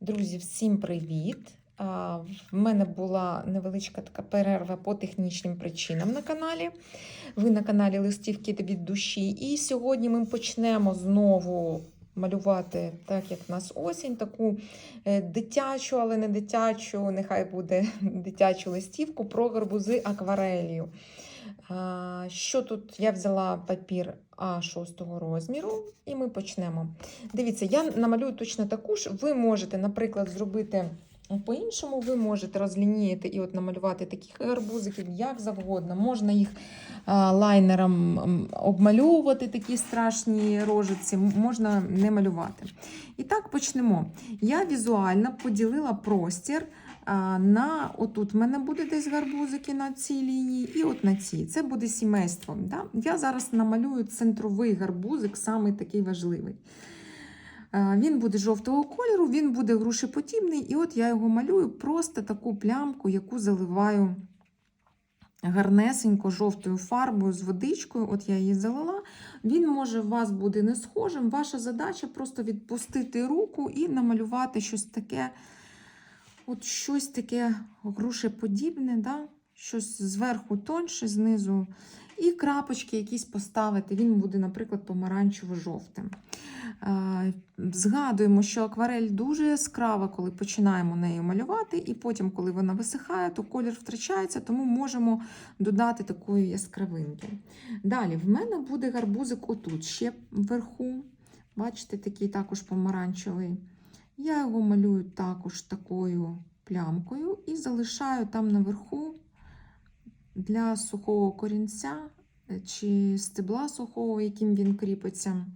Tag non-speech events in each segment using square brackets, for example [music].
Друзі, всім привіт! В мене була невеличка така перерва по технічним причинам на каналі. Ви на каналі Листівки від душі. І сьогодні ми почнемо знову малювати, так як в нас осінь, таку е, дитячу, але не дитячу, нехай буде [laughs] дитячу листівку про гарбузи акварелью. Що тут? Я взяла папір А6 розміру, і ми почнемо. Дивіться, я намалюю точно таку ж. Ви можете, наприклад, зробити по-іншому, ви можете розлініяти і от намалювати таких гарбузиків, як завгодно. Можна їх лайнером обмальовувати, такі страшні рожиці, можна не малювати. І так почнемо. Я візуально поділила простір. На отут в мене буде десь гарбузики на цій лінії, і от на цій. Це буде сімейство. Да? Я зараз намалюю центровий гарбузик, самий такий важливий. Він буде жовтого кольору, він буде грушеподібний, і от я його малюю просто таку плямку, яку заливаю гарнесенько жовтою фарбою з водичкою. От я її залила. Він може у вас буде не схожим. Ваша задача просто відпустити руку і намалювати щось таке, от щось таке грушеподібне, да? щось зверху тонше, знизу. І крапочки якісь поставити. Він буде, наприклад, помаранчево-жовтим. Е, Згадуємо, що акварель дуже яскрава, коли починаємо нею малювати, і потім, коли вона висихає, то колір втрачається, тому можемо додати такої яскравинки. Далі, в мене буде гарбузик отут, ще вверху. Бачите, такий також помаранчевий. Я його малюю також такою плямкою і залишаю там наверху для сухого корінця е, чи стебла сухого, яким він кріпиться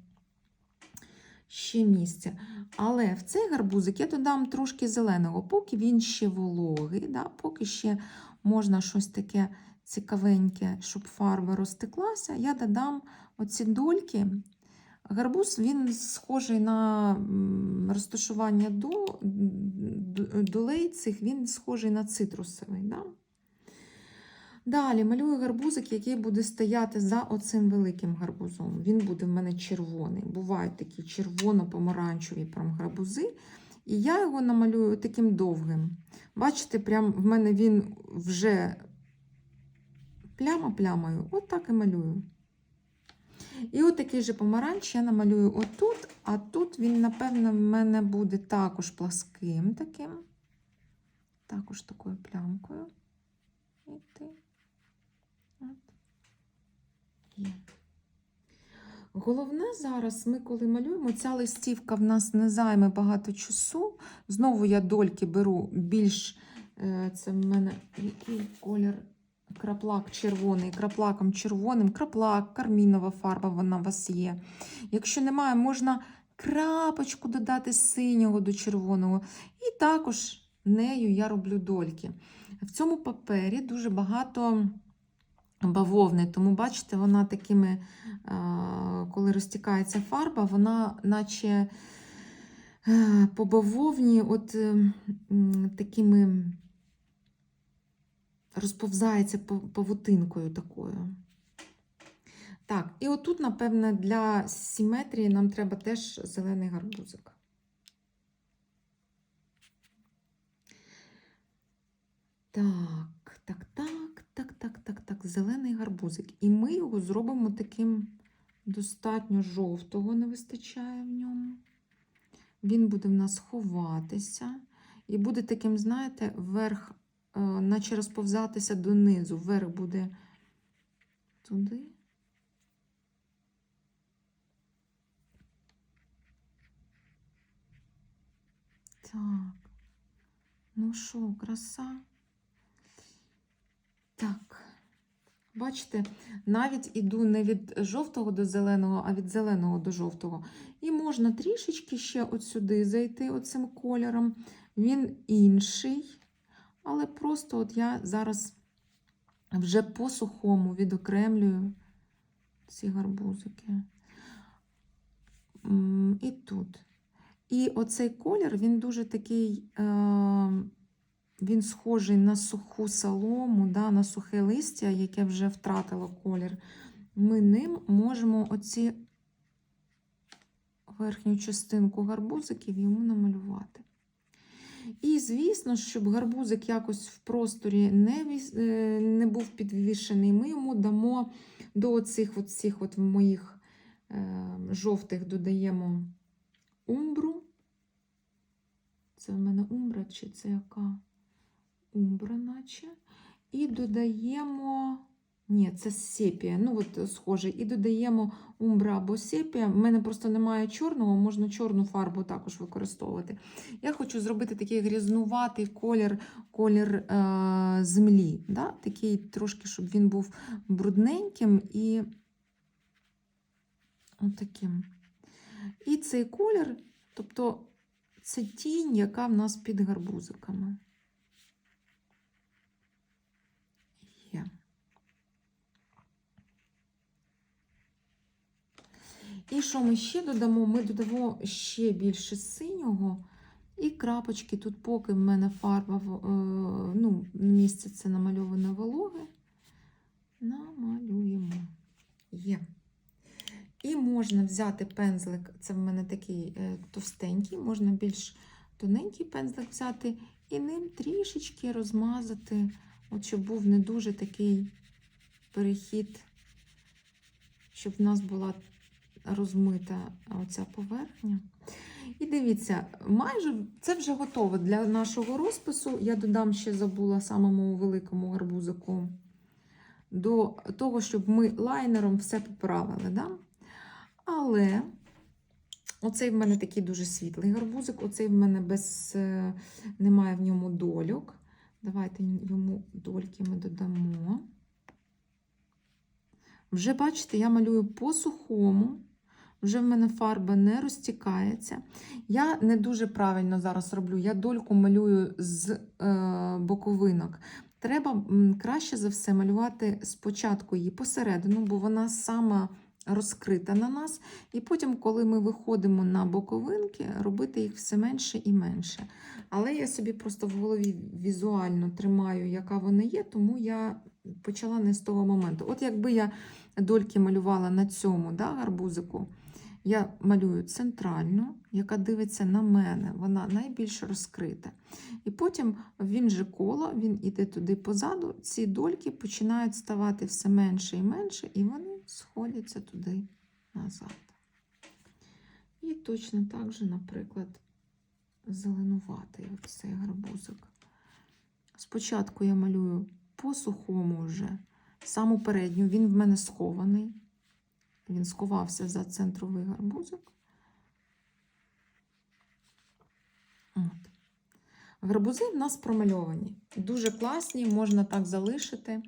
ще місце. Але в цей гарбузик я додам трошки зеленого, поки він ще вологий, да, поки ще можна щось таке цікавеньке, щоб фарба розтеклася, я додам оці дольки. Гарбуз він схожий на розташування до, долей цих, він схожий на цитрусовий. Да? Далі малюю гарбузик, який буде стояти за оцим великим гарбузом. Він буде в мене червоний. Бувають такі червоно-помаранчеві гарбузи. І я його намалюю таким довгим. Бачите, прям в мене він вже пляма плямою. От так і малюю. І от такий же помаранч я намалюю отут, а тут він, напевно, в мене буде також пласким таким. Також такою плямкою. От. Головне зараз, ми коли малюємо, ця листівка в нас не займе багато часу. Знову я дольки беру більш, е, це в мене який колір краплак червоний, краплаком червоним, краплак, кармінова фарба, вона у вас є. Якщо немає, можна крапочку додати синього до червоного. І також нею я роблю дольки. В цьому папері дуже багато бавовни, тому бачите, вона такими, коли розтікається фарба, вона наче е, по бавовні от е, такими розповзається павутинкою такою. Так, і отут, напевне, для симетрії нам треба теж зелений гарбузик. Так, так, так, так, так, так, так, зелений гарбузик. І ми його зробимо таким достатньо жовтого, не вистачає в ньому. Він буде в нас ховатися. І буде таким, знаєте, вверх, е, наче розповзатися донизу. Вверх буде туди. Так. Ну що, краса? Так. Бачите, навіть іду не від жовтого до зеленого, а від зеленого до жовтого. І можна трішечки ще от сюди зайти оцим кольором. Він інший, але просто от я зараз вже по сухому відокремлюю ці гарбузики. І тут. І оцей колір, він дуже такий, е, він схожий на суху солому, да, на сухе листя, яке вже втратило колір. Ми ним можемо оці верхню частинку гарбузиків йому намалювати. І, звісно, щоб гарбузик якось в просторі не, е, не був підвішений, ми йому дамо до оцих от всіх от моїх е, жовтих додаємо умбру. Це в мене умбра, чи це яка? Умбра, наче. І додаємо. Ні, це сепія. Ну, от схоже. І додаємо умбра або сепія. У мене просто немає чорного, можна чорну фарбу також використовувати. Я хочу зробити такий грязнуватий колір, колір е, землі. Да? Такий трошки, щоб він був брудненьким і отаким. І цей колір, тобто це тінь, яка в нас під гарбузиками. Є. І що ми ще додамо? Ми додамо ще більше синього і крапочки. Тут, поки в мене фарба, е, ну, місце це намальоване вологе, намалюємо. Є. І можна взяти пензлик, це в мене такий е, товстенький, можна більш тоненький пензлик взяти і ним трішечки розмазати, от щоб був не дуже такий перехід, щоб в нас була розмита оця поверхня. І дивіться, майже це вже готово для нашого розпису. Я додам ще забула самому великому гарбузику до того, щоб ми лайнером все поправили. Да? Але оцей в мене такий дуже світлий гарбузик, оцей в мене без е, немає в ньому дольок. Давайте йому дольки ми додамо. Вже бачите, я малюю по сухому, вже в мене фарба не розтікається. Я не дуже правильно зараз роблю. Я дольку малюю з е, боковинок. Треба краще за все малювати спочатку її посередину, бо вона сама розкрита на нас. І потім, коли ми виходимо на боковинки, робити їх все менше і менше. Але я собі просто в голові візуально тримаю, яка вона є, тому я почала не з того моменту. От якби я дольки малювала на цьому да, гарбузику, я малюю центральну, яка дивиться на мене, вона найбільш розкрита. І потім він же коло, він іде туди позаду, ці дольки починають ставати все менше і менше, і вони сходяться туди назад. І точно так же, наприклад, зеленуватий цей гарбузик. Спочатку я малюю по сухому вже саму передню, він в мене схований. Він сховався за центровий гарбузик. От. Гарбузи в нас промальовані. Дуже класні, можна так залишити.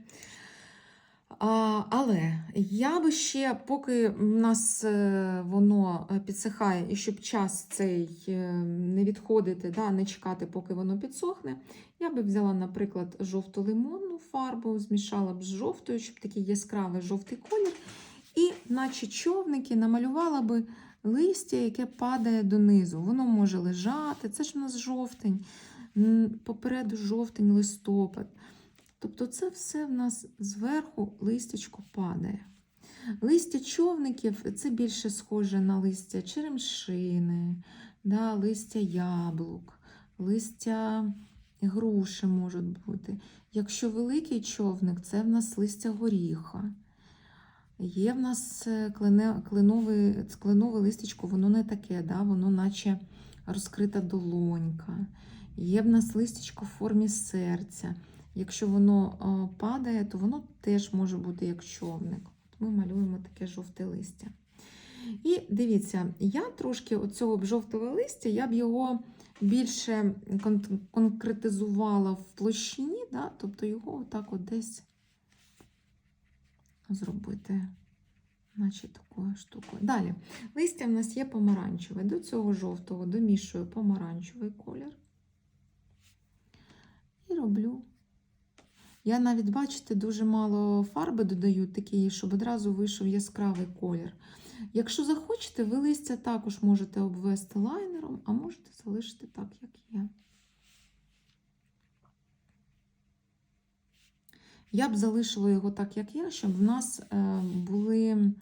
А, але я би ще, поки в нас е, воно е, підсихає, і щоб час цей е, не відходити, да, не чекати, поки воно підсохне, я би взяла, наприклад, жовто-лимонну фарбу, змішала б з жовтою, щоб такий яскравий жовтий колір. І, наче човники, намалювала би листя, яке падає донизу. Воно може лежати, це ж у нас жовтень, попереду жовтень, листопад. Тобто це все в нас зверху листячко падає. Листя човників це більше схоже на листя черемшини, да, листя яблук, листя груші можуть бути. Якщо великий човник, це в нас листя горіха. Є в нас е, клинове, кленове листячко, воно не таке, да? воно наче розкрита долонька. Є в нас листячко в формі серця. Якщо воно е, падає, то воно теж може бути як човник. Ми малюємо таке жовте листя. І дивіться, я трошки оцього б жовтого листя, я б його більше кон- конкретизувала в площині, да? тобто його отак от десь зробити, наче такою штукою. Далі, листя в нас є помаранчеве. До цього жовтого домішую помаранчевий колір. І роблю. Я навіть, бачите, дуже мало фарби додаю, такі, щоб одразу вийшов яскравий колір. Якщо захочете, ви листя також можете обвести лайнером, а можете залишити так, як є. Я б залишила його так, як є, щоб в нас е, були е,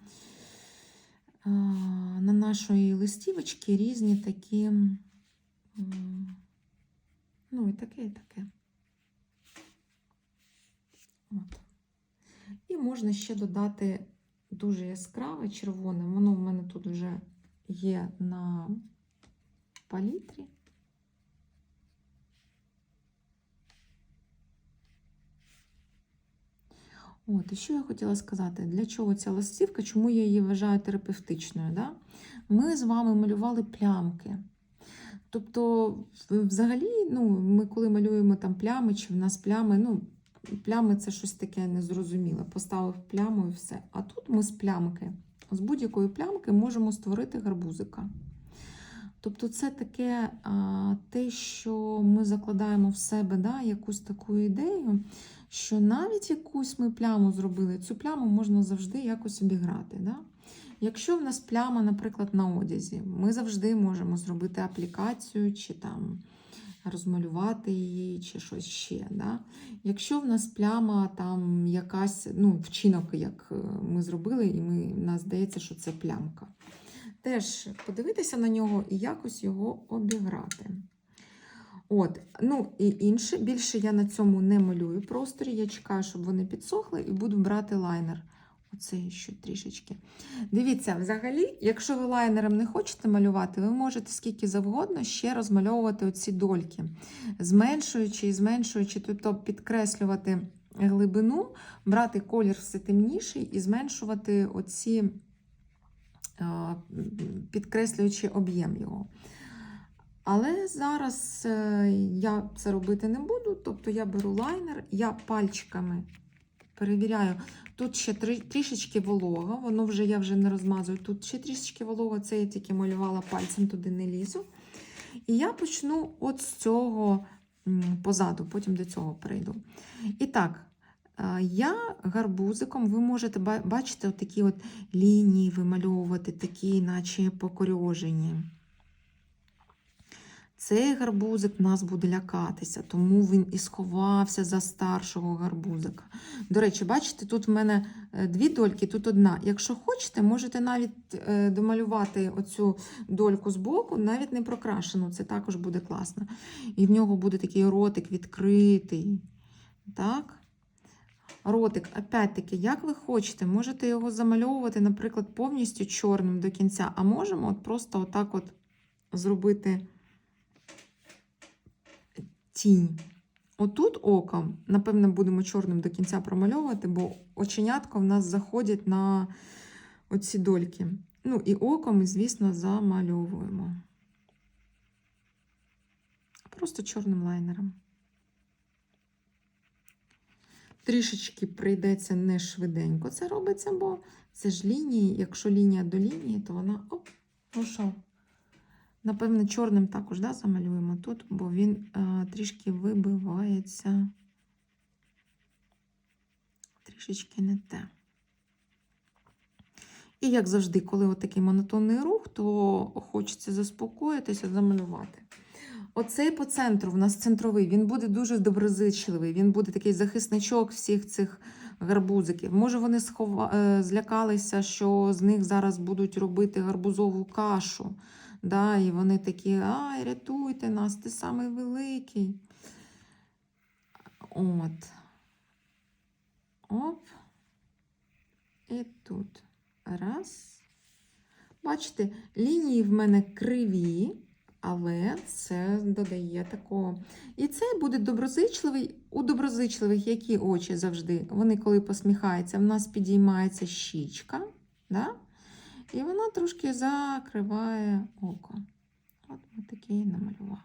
на нашої листівочці різні такі Ну, і таке, і таке. От. І можна ще додати дуже яскраве червоне. Воно в мене тут вже є на палітрі. От, і що я хотіла сказати, для чого ця листівка, чому я її вважаю терапевтичною? Да? Ми з вами малювали плямки. Тобто, взагалі, ну, ми коли малюємо там плями, чи в нас плями, ну, плями це щось таке незрозуміле. Поставив пляму і все. А тут ми з плямки, з будь-якої плямки можемо створити гарбузика. Тобто, це таке а, те, що ми закладаємо в себе да, якусь таку ідею, що навіть якусь ми пляму зробили, цю пляму можна завжди якось обіграти. Да? Якщо в нас пляма, наприклад, на одязі, ми завжди можемо зробити аплікацію чи там розмалювати її, чи щось ще. Да? Якщо в нас пляма там якась, ну, вчинок, як е, ми зробили, і ми, нас здається, що це плямка. Теж подивитися на нього і якось його обіграти. От, ну і інше, більше я на цьому не малюю просторі. Я чекаю, щоб вони підсохли, і буду брати лайнер. Оце ще трішечки. Дивіться, взагалі, якщо ви лайнером не хочете малювати, ви можете скільки завгодно ще розмальовувати оці дольки, зменшуючи і зменшуючи, тобто підкреслювати глибину, брати колір все темніший і зменшувати оці, підкреслюючи об'єм його. Але зараз е, я це робити не буду, тобто я беру лайнер, я пальчиками перевіряю. Тут ще трішечки волога, воно вже я вже не розмазую. Тут ще трішечки волога, це я тільки малювала пальцем, туди не лізу. І я почну от з цього позаду, потім до цього перейду. І так, е, я гарбузиком, ви можете бачити такі от лінії вимальовувати, такі, наче покорьожені. Цей гарбузик нас буде лякатися, тому він і сховався за старшого гарбузика. До речі, бачите, тут в мене е, дві дольки, тут одна. Якщо хочете, можете навіть е, домалювати оцю дольку з боку, навіть не прокрашену, це також буде класно. І в нього буде такий ротик відкритий. Так? Ротик, опять-таки, як ви хочете, можете його замальовувати, наприклад, повністю чорним до кінця, а можемо от просто отак от зробити тінь. Отут оком, напевно, будемо чорним до кінця промальовувати, бо оченятка в нас заходять на оці дольки. Ну, і оком, і, звісно, замальовуємо. Просто чорним лайнером. Трішечки прийдеться не швиденько це робиться, бо це ж лінії. Якщо лінія до лінії, то вона оп, ну що, Напевне, чорним також да, замалюємо тут, бо він а, трішки вибивається. Трішечки не те. І, як завжди, коли отакий монотонний рух, то хочеться заспокоїтися, замалювати. Оцей по центру, в нас центровий, він буде дуже доброзичливий, він буде такий захисничок всіх цих гарбузиків. Може, вони схова... е, злякалися, що з них зараз будуть робити гарбузову кашу. Да, і вони такі, ай, рятуйте нас, ти самий великий. От. Оп. І тут. Раз. Бачите, лінії в мене криві, але це додає такого. І це буде доброзичливий. У доброзичливих які очі завжди? Вони, коли посміхаються, в нас підіймається щічка. Да? І вона трошки закриває око. От ми такі і намалювали.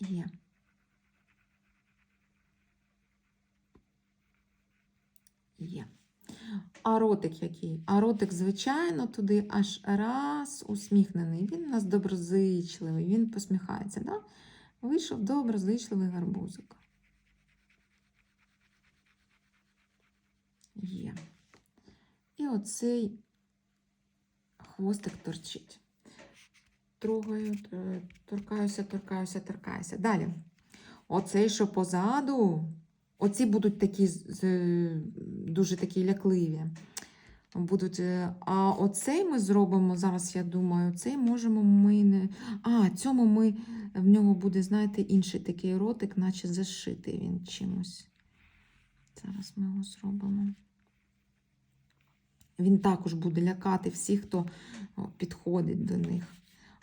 Є. Є. А ротик який? А ротик, звичайно, туди аж раз усміхнений. Він у нас доброзичливий, він посміхається. Да? Вийшов доброзичливий гарбузик. Є. І оцей хвостик торчить. Трогаю, торкаюся, торкаюся, торкаюся. Далі. Оцей, що позаду, оці будуть такі дуже такі лякливі. будуть. е, А оцей ми зробимо, зараз я думаю, цей можемо ми не. А, цьому ми в нього буде, знаєте, інший такий ротик, наче зашитий він чимось. Зараз ми його зробимо. Він також буде лякати всіх, хто підходить до них.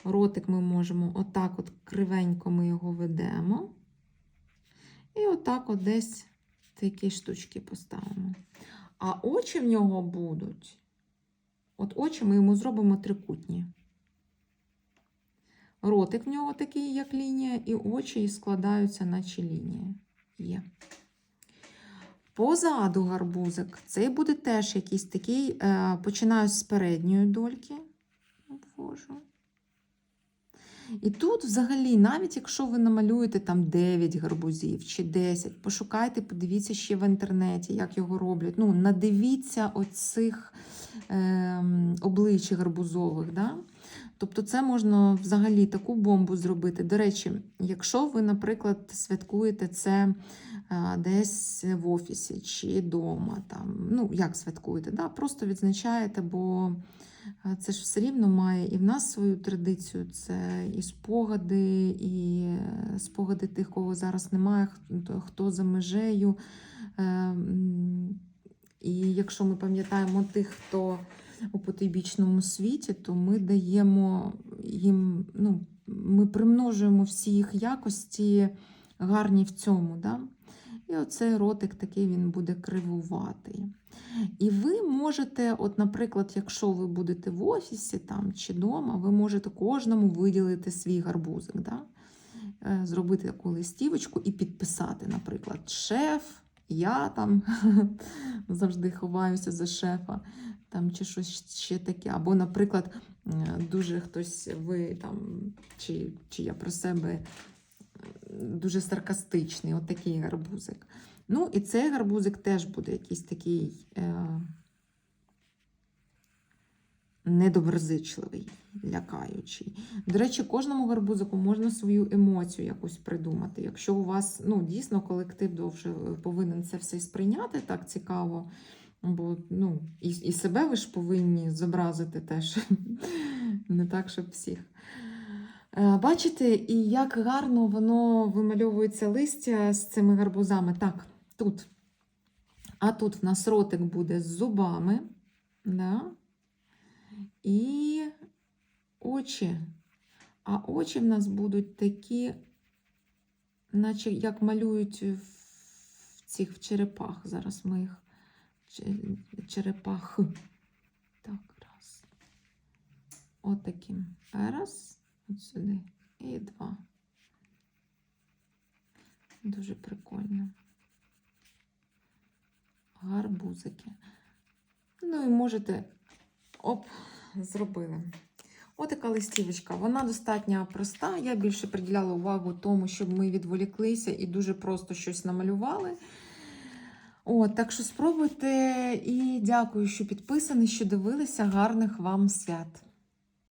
Ротик ми можемо отак, от кривенько ми його ведемо. І отак от десь такі штучки поставимо. А очі в нього будуть. От очі ми йому зробимо трикутні. Ротик в нього такий, як лінія, і очі складаються, наче лінія. Є. Позаду гарбузик. Цей буде теж якийсь такий. Е, починаю з передньої дольки. Обвожу. І тут, взагалі, навіть якщо ви намалюєте там 9 гарбузів чи 10, пошукайте, подивіться ще в інтернеті, як його роблять. Ну, надивіться оцих е, облич гарбузових. Да? Тобто, це можна взагалі таку бомбу зробити. До речі, якщо ви, наприклад, святкуєте це е, десь в офісі чи вдома, ну, як святкуєте, да? просто відзначаєте, бо. Е, Це ж все рівно має і в нас свою традицію, це і спогади, і е, спогади тих, кого зараз немає, хто, за межею. Е, І якщо ми пам'ятаємо тих, хто у потойбічному світі, то ми даємо їм, ну, ми примножуємо всі їх якості гарні в цьому. Да? І оцей ротик такий він буде кривуватий. І ви можете, от, наприклад, якщо ви будете в офісі там, чи вдома, ви можете кожному виділити свій гарбузик. Да? Е, Зробити таку листівочку і підписати, наприклад, шеф, я там [laughs] завжди ховаюся за шефа, там, чи щось ще таке. Або, наприклад, е, дуже хтось, ви там, чи, чи я про себе е, дуже саркастичний, от такий гарбузик. Ну, і цей гарбузик теж буде якийсь такий е, недоброзичливий, лякаючий. До речі, кожному гарбузику можна свою емоцію якусь придумати. Якщо у вас ну, дійсно колектив довше повинен це все сприйняти так цікаво, бо ну, і, і себе ви ж повинні зобразити теж, [laughs] не так, щоб всіх. Е, Бачите, і як гарно воно вимальовується листя з цими гарбузами. Так, тут. А тут в нас ротик буде з зубами. Да? І очі. А очі в нас будуть такі, наче як малюють в цих в черепах. Зараз ми їх черепах. Так, раз. Отаким. Раз. От сюди. І два. Дуже прикольно. Гарбузики. Ну і можете. Оп, зробили. Отака листівочка. Вона достатньо проста. Я більше приділяла увагу тому, щоб ми відволіклися і дуже просто щось намалювали. От, так що спробуйте і дякую, що підписані, що дивилися. Гарних вам свят!